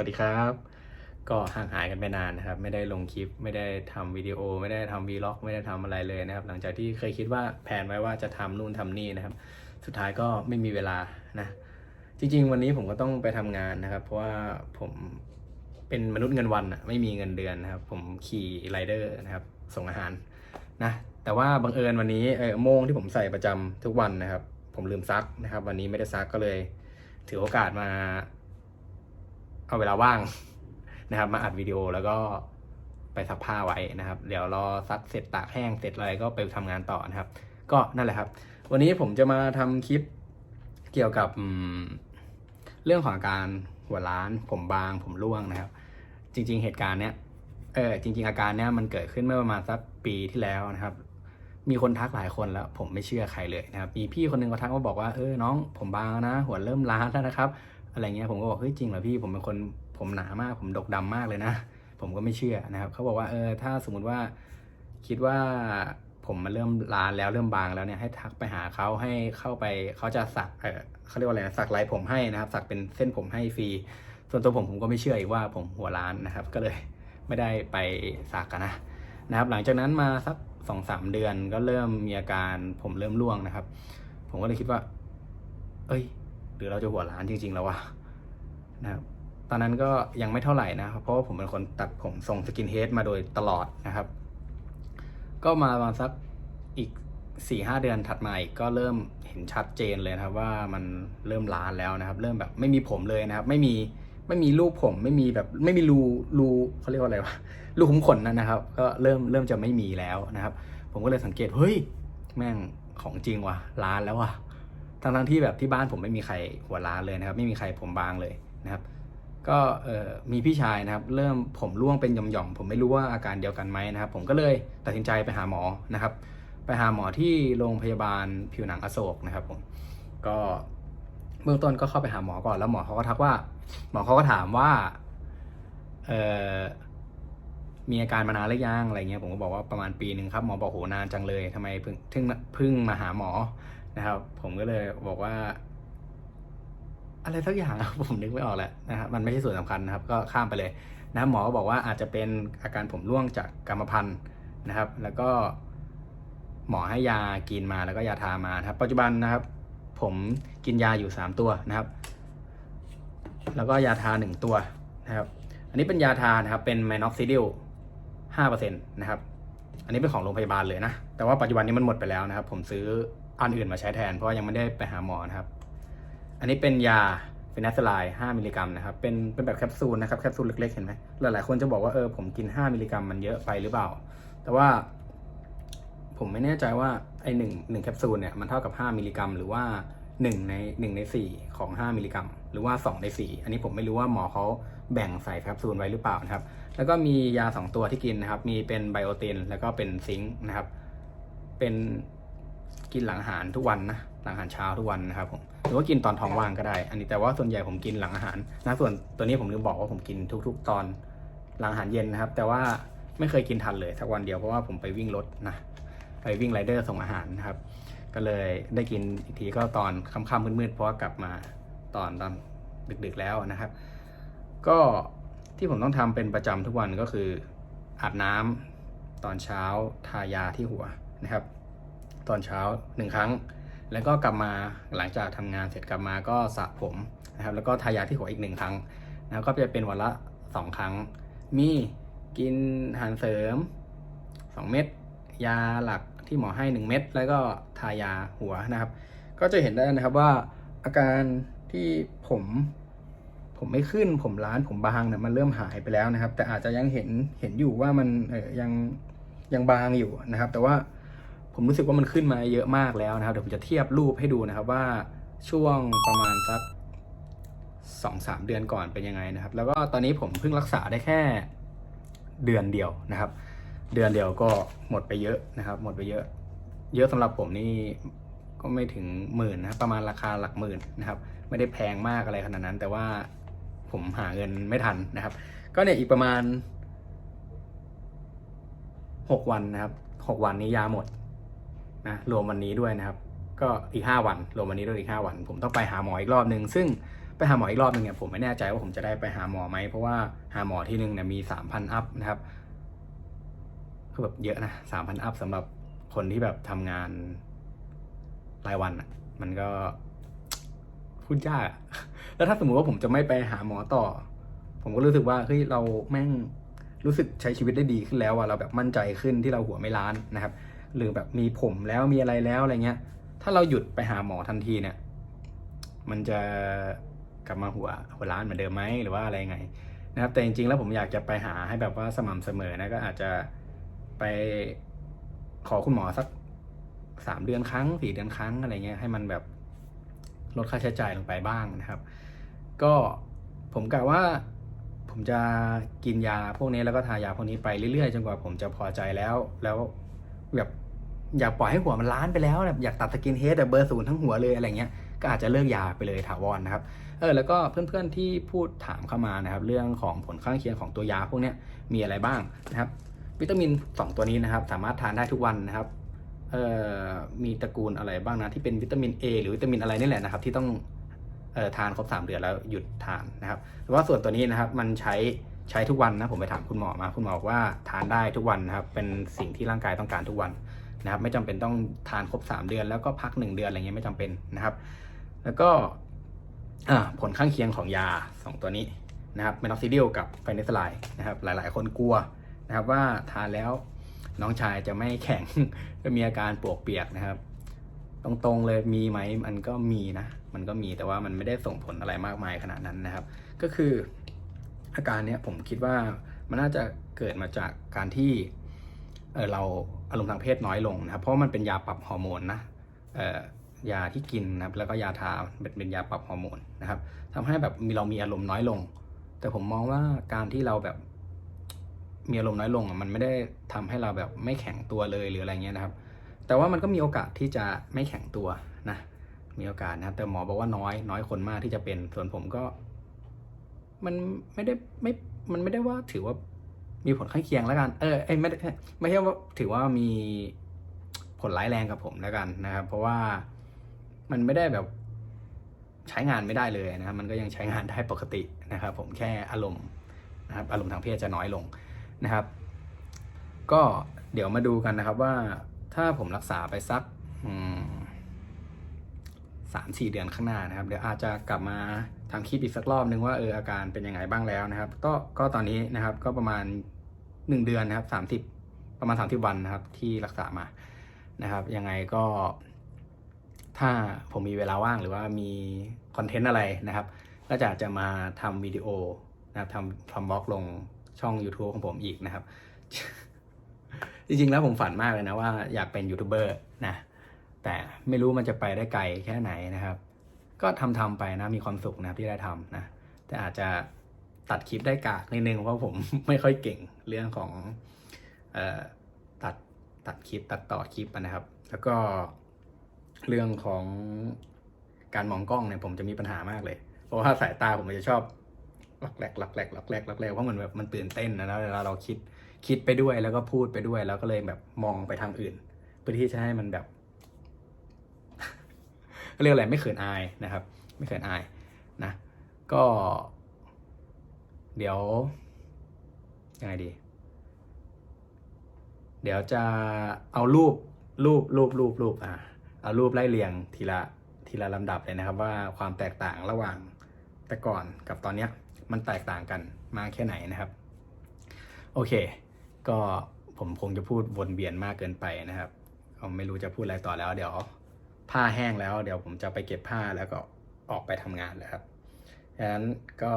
วัสดีครับ ก็ห่างหายกันไปนานนะครับ ไม่ได้ลงคลิป ไม่ได้ทำวิดีโอ ไม่ได้ทำวีล็อก ไม่ได้ทำอะไรเลยนะครับ หลังจากที่เคยคิดว่าแผนไว้ว่าจะทำนู่นทำนี่นะครับ สุดท้ายก็ไม่มีเวลานะ จริง ๆ วันนี้ผมก็ต้องไปทำงานนะครับ เพราะว่าผมเป็นมนุษย์เงินวันอะไม่มีเงินเดือนนะครับ ผมขี่ไรเดอร์นะครับ ส่งอาหารนะ แต่ว่าบังเอิญวันนี้เออโมงที่ผมใส่ประจำทุกวันนะครับ ผมลืมซักนะครับ วันนี้ไม่ได้ซักก็เลย ถือโอกาสมา เอาเวลาว่างนะครับ มาอัดวิดีโอแล้วก็ไปซักผ้าไว้นะครับ เดี๋ยวรอซักเสร็จตากแห้งเสร็จอะไรก็ไปทำงานต่อนะครับ ก็นั่นแหละครับ วันนี้ผมจะมาทำคลิปเกี่ยวกับเรื่องของการหัวล้าน ผมบางผมร่วงนะครับ จริง ๆ เหตุการณ์เนี้ยเออจริง ๆ อาการเนี้ยมันเกิดขึ้นเมื่อประมาณสักปีที่แล้วนะครับ มีคนทักหลายคนแล้ว ผมไม่เชื่อใครเลยนะครับ มีพี่คนหนึงก็ทักมาบอกว่าเออน้องผมบางนะ หัวเริ่มล้านแล้วนะครับ อะไรเงี้ยผมก็บอกเฮ้ยจริงเหรอพี่ผมเป็นคนผมหนามาก ผมดกดำมากเลยนะ ผมก็ไม่เชื่อนะครับเขาบอกว่าเออถ้าสมมุติว่าคิดว่าผมมันเริ่มลานแล้วเริ่มบางแล้วเนี่ยให้ทักไปหาเขาให้เข้าไปเขาจะสักเออเขาเรียกว่าอะไรนะสักลายผมให้นะครับ สักเป็นเส้นผมให้ฟรีส่วนตัวผมผมก็ไม่เชื่ออีกว่าผมหัวล้านนะครับ ก็เลยไม่ได้ไปสักกันนะนะครับ หลังจากนั้นมาสักสองสามเดือนก็เริ่มมีอาการผมเริ่มร่วงนะครับ ผมก็เลยคิดว่า เอ้ย หรือเราจะหัวล้านจริง ๆ แล้ววะนะครับตอนนั้นก็ยังไม่เท่าไหร่นะครับเพราะว่าผมเป็นคนตัดผมทรงสกินเฮดมาโดยตลอดนะครับ ก็มาประมาณสักอีกสี่ห้าเดือนถัดมาอีกก็เริ่มเห็นชัดเจนเลยนะครับว่ามันเริ่มล้านแล้วนะครับ เริ่มแบบไม่มีผมเลยนะครับ ไม่มีไม่มีลูกผมไม่มีแบบไม่มีรูรูเขาเรียกว่าอะไรวะรูขุมขนนั่นนะครับ ก็เริ่มเริ่มจะไม่มีแล้วนะครับ ผมก็เลยสังเกตเฮ้ยแม่งของจริงว่ะล้านแล้วว่ะ ทั้งทั้งๆที่แบบที่บ้านผมไม่มีใครหัวล้านเลยนะครับ ไม่มีใครผมบางเลยนะครับ ก็มีพี่ชายนะครับ เริ่มผมร่วงเป็นหย่อมๆผมไม่รู้ว่าอาการเดียวกันไหมนะครับ ผมก็เลยตัดสินใจไปหาหมอนะครับ ไปหาหมอที่โรงพยาบาลผิวหนังอโศกนะครับผมก็เบื้องต้นก็เข้าไปหาหมอก่อนแล้วหมอเขาก็ทักว่า หมอเขาก็ถามว่าเออมีอาการมานานหรือยังอะไรเงี้ยผมก็บอกว่าประมาณปีหนึ่งครับหมอบอกโหนานจังเลยทำไมเพิ่งเพิ่งมาหาหมอ นะครับ ผมก็เลยบอกว่า อะไรสักอย่างผมนึกไม่ออกแหละนะครับมันไม่ใช่ส่วนสำคัญนะครับ ก็ข้ามไปเลยนะหมอก็บอกว่าอาจจะเป็นอาการผมร่วงจากกรรมพันธุ์นะครับ แล้วก็หมอให้ยากินมาแล้วก็ยาทามานะครับ ปัจจุบันนะครับ ผมกินยาอยู่ 3 ตัวนะครับ แล้วก็ยาทา 1 ตัวนะครับ อันนี้เป็นยาทานะครับ เป็นไมน็อกซิดิล5%นะครับ อันนี้เป็นของโรงพยาบาลเลยนะ แต่ว่าปัจจุบันนี้มันหมดไปแล้วนะครับ ผมซื้อ อันอื่นมาใช้แทน เพราะว่ายังไม่ได้ไปหาหมอนะครับ อันนี้เป็นยาฟินัสไลน์5มิลลิกรัมนะครับ เป็นเป็นแบบแคปซูลนะครับแคปซูลเล็กๆเห็นไหมหลายๆคนจะบอกว่าเออผมกิน 5มิลลิกรัมมันเยอะไปหรือเปล่า แต่ว่า ผมไม่แน่ใจว่าไอหนึ่งหนึ่งแคปซูลเนี่ยมันเท่ากับ 5มิลลิกรัมหรือว่า1ใน1ใน 4 ของ 5 มิลลิกรัม หรือว่า 2 ใน 4 อันนี้ผมไม่รู้ว่าหมอเขาแบ่งใส่แคปซูลไว้หรือเปล่านะครับ แล้วก็มียา 2 ตัวที่กินนะครับ มีเป็นไบโอตินแล้วก็เป็นซิงค์นะครับ เป็น กินหลังอาหารทุกวันนะหลังอาหารเช้าทุกวันนะครับผมหรือว่ากินตอนท้องว่างก็ได้ อันนี้แต่ว่าส่วนใหญ่ผมกินหลังอาหารนะส่วนตัวนี้ผมลืมบอกว่าผมกินทุก ๆ ตอนหลังอาหารเย็นนะครับ แต่ว่าไม่เคยกินทันเลยสักวันเดียวเพราะว่าผมไปวิ่งรถนะไปวิ่งไรเดอร์ส่งอาหารนะครับ ก็เลยได้กินอีกทีก็ตอนค่ำๆมืดๆเพราะว่ากลับมาตอนตอนดึกๆแล้วนะครับ ก็ที่ผมต้องทำเป็นประจำทุกวันก็คืออาบน้ำตอนเช้าทายาที่หัวนะครับ ตอนเช้าหนึ่งครั้ง แล้วก็กลับมาหลังจากทำงานเสร็จกลับมาก็สระผมนะครับแล้วก็ทายาที่หัวอีกหนึ่งครั้งนะครับก็จะเป็นวันละสองครั้ง มีกินอาหารเสริมสองเม็ดยาหลักที่หมอให้หนึ่งเม็ดแล้วก็ทายาหัวนะครับ ก็จะเห็นได้นะครับว่าอาการที่ผมผมไม่ขึ้นผมล้านผมบางเนี่ยมันเริ่มหายไปแล้วนะครับ แต่อาจจะยังเห็นเห็นอยู่ว่ามันเออยังยังบางอยู่นะครับ แต่ว่า ผมรู้สึกว่ามันขึ้นมาเยอะมากแล้วนะครับ เดี๋ยวผมจะเทียบรูปให้ดูนะครับว่าช่วงประมาณสักสองสามเดือนก่อนเป็นยังไงนะครับ แล้วก็ตอนนี้ผมเพิ่งรักษาได้แค่เดือนเดียวนะครับ เดือนเดียวก็หมดไปเยอะนะครับ หมดไปเยอะ เยอะสำหรับผมนี่ก็ไม่ถึงหมื่นนะครับประมาณราคาหลักหมื่นนะครับ ไม่ได้แพงมากอะไรขนาดนั้น แต่ว่าผมหาเงินไม่ทันนะครับ ก็เนี่ยอีกประมาณหกวันนะครับหกวันนี้ยาหมด นะรวมวันนี้ด้วยนะครับ ก็อีกห้าวันรวมวันนี้ด้วยอีกห้าวัน ผมต้องไปหาหมออีกรอบหนึ่งซึ่งไปหาหมออีกรอบหนึ่งเนี่ยผมไม่แน่ใจว่าผมจะได้ไปหาหมอไหมเพราะว่าหาหมอที่หนึ่งเนี่ยมีสามพันอัพนะครับคือแบบเยอะนะสามพันอัพสำหรับคนที่แบบทำงานรายวันอะ มันก็พูดยากแล้วถ้าสมมุติว่าผมจะไม่ไปหาหมอต่อ ผมก็รู้สึกว่าเฮ้ยเราแม่งรู้สึกใช้ชีวิตได้ดีขึ้นแล้วอะเราแบบมั่นใจขึ้นที่เราหัวไม่ล้านนะครับ หรือแบบมีผมแล้วมีอะไรแล้วอะไรเงี้ย ถ้าเราหยุดไปหาหมอทันทีเนี่ย มันจะกลับมาหัวหัวล้านเหมือนเดิมไหมหรือว่าอะไรไงนะครับ แต่จริงๆแล้วผมอยากจะไปหาให้แบบว่าสม่ำเสมอนะก็อาจจะไปขอคุณหมอสักสามเดือนครั้งสี่เดือนครั้งอะไรเงี้ยให้มันแบบลดค่าใช้จ่ายลงไปบ้างนะครับ ก็ผมกะว่าผมจะกินยาพวกนี้แล้วก็ทายาพวกนี้ไปเรื่อยๆ จนกว่าผมจะพอใจแล้ว แล้วแบบ อยากปล่อยให้หัวมันล้านไปแล้วแบบอยากตัดสกินเฮดแบบเบอร์ศูนย์ทั้งหัวเลยอะไรเงี้ยก็อาจจะเลิกยาไปเลยถาวรนะครับเออแล้วก็เพื่อนๆที่พูดถามเข้ามานะครับ เรื่องของผลข้างเคียงของตัวยาพวกนี้มีอะไรบ้างนะครับ วิตามิน 2 ตัวนี้นะครับ สามารถทานได้ทุกวันนะครับเอ่อมีตระกูลอะไรบ้างนะที่เป็นวิตามิน A หรือวิตามินอะไรนี่แหละนะครับ ที่ต้องเอ่อทานครบ 3 เดือนแล้วหยุดทานนะครับแต่ว่าส่วนตัวนี้นะครับมันใช้ใช้ทุกวันนะผมไปถามคุณหมอมา คุณหมอบอกว่าทานได้ทุกวันนะครับเป็นสิ่งที่ร่างกายต้องการทุกวัน นะครับไม่จำเป็นต้องทานครบ 3 เดือน แล้วก็พัก 1 เดือนอะไรเงี้ยไม่จำเป็นนะครับ แล้วก็ผลข้างเคียงของยา 2 ตัวนี้นะครับเมนอกซิดิลกับไฟเนสไลน์นะครับหลาย ๆ คนกลัวนะครับว่าทานแล้วน้องชายจะไม่แข็งจะมีอาการปวกเปียกนะครับ ตรงๆเลยมีไหมมันก็มีนะ มันก็มีแต่ว่ามันไม่ได้ส่งผลอะไรมากมายขนาดนั้นนะครับ ก็คืออาการเนี้ยผมคิดว่ามันน่าจะเกิดมาจากการที่ เเราอารมณ์ทางเพศน้อยลงนะครับ เพราะมันเป็นยาปรับฮอร์โมนนะยาที่กินนะครับแล้วก็ยาทาเป็นเป็นยาปรับฮอร์โมนนะครับทำให้แบบมีเรามีอารมณ์น้อยลง แต่ผมมองว่าการที่เราแบบมีอารมณ์น้อยลงมันไม่ได้ทำให้เราแบบไม่แข็งตัวเลยหรืออะไรเงี้ยนะครับ แต่ว่ามันก็มีโอกาสที่จะไม่แข็งตัวนะ มีโอกาสนะครับแต่หมอบอกว่าน้อย น้อยคนมากที่จะเป็น ส่วนผมก็ มันไม่ได้ไม่ มันไม่ได้ว่าถือว่า มีผลข้างเคียงแล้วกัน เออไม่ไม่ใช่ว่าถือว่ามีผลร้ายแรงกับผมแล้วกันนะครับ เพราะว่ามันไม่ได้แบบใช้งานไม่ได้เลยนะครับมันก็ยังใช้งานได้ปกตินะครับ ผมแค่อารมณ์นะครับ อารมณ์ทางเพศจะน้อยลงนะครับ ก็เดี๋ยวมาดูกันนะครับว่าถ้าผมรักษาไปสัก อืม สามสี่เดือนข้างหน้านะครับ เดี๋ยวอาจจะกลับมาทำคลิปอีกสักรอบนึงว่าเอออาการเป็นยังไงบ้างแล้วนะครับ ก็ก็ตอนนี้นะครับก็ประมาณหนึ่งเดือนนะครับสามทิพประมาณสามทิพวันนะครับที่รักษามานะครับ ยังไงก็ ถ้าผมมีเวลาว่างหรือว่ามีคอนเทนต์อะไรนะครับ ก็จะจะมาทำวิดีโอนะครับทำทำบล็อกลงช่อง YouTube ของผมอีกนะครับ จริงๆแล้วผมฝันมากเลยนะว่าอยากเป็นยูทูบเบอร์นะ แต่ไม่รู้มันจะไปได้ไกลแค่ไหนนะครับ ก็ทำทำๆไปนะมีความสุขนะที่ได้ทำนะ แต่อาจจะตัดคลิปได้กากนิดนึงเพราะผมไม่ค่อยเก่งเรื่องของออตัดตัดคลิปตัดต่อคลิปนะครับ แล้วก็เรื่องของการมองกล้องเนี่ยผมจะมีปัญหามากเลย เพราะว่าสายตาผมจะชอบหลักแหลกหลักแหลกหลักแหลกหลักแหลกเพราะมันแบบมันตื่นเต้นนะแล้วเวลาเราคิดคิดไปด้วยแล้วก็พูดไปด้วย แล้วก็เลยแบบมองไปทางอื่น เพื่อที่จะให้มันแบบ เรียกอะไรไม่เขินอายนะครับ ไม่เขินอายนะ ก็ เดี๋ยวยังไงดี เดี๋ยวจะเอารูปรูปรูปรูปรูปอะเอารูปไล่เรียงทีละทีละลำดับเลยนะครับ ว่าความแตกต่างระหว่างแต่ก่อนกับตอนเนี้ยมันแตกต่างกันมากแค่ไหนนะครับ โอเค ก็ผมคงจะพูดวนเวียนมากเกินไปนะครับไม่รู้จะพูดอะไรต่อแล้วเดี๋ยว ผ้าแห้งแล้ว เดี๋ยวผมจะไปเก็บผ้าแล้วก็ออกไปทำงานแล้วครับฉะนั้นก็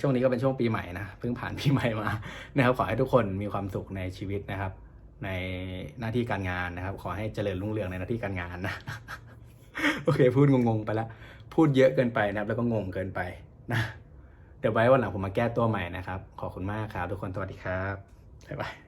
ช่วงนี้ก็เป็นช่วงปีใหม่นะเพิ่งผ่านปีใหม่มานะครับขอให้ทุกคนมีความสุขในชีวิตนะครับ ในหน้าที่การงานนะครับ ขอให้เจริญรุ่งเรืองในหน้าที่การงานนะโอเค พูดงงๆไปแล้วพูดเยอะเกินไปนะครับ แล้วก็งงเกินไปนะเดี๋ยวไว้วันหลังผมมาแก้ตัวใหม่นะครับ ขอบคุณมากครับ ทุกคนสวัสดีครับบ๊ายบาย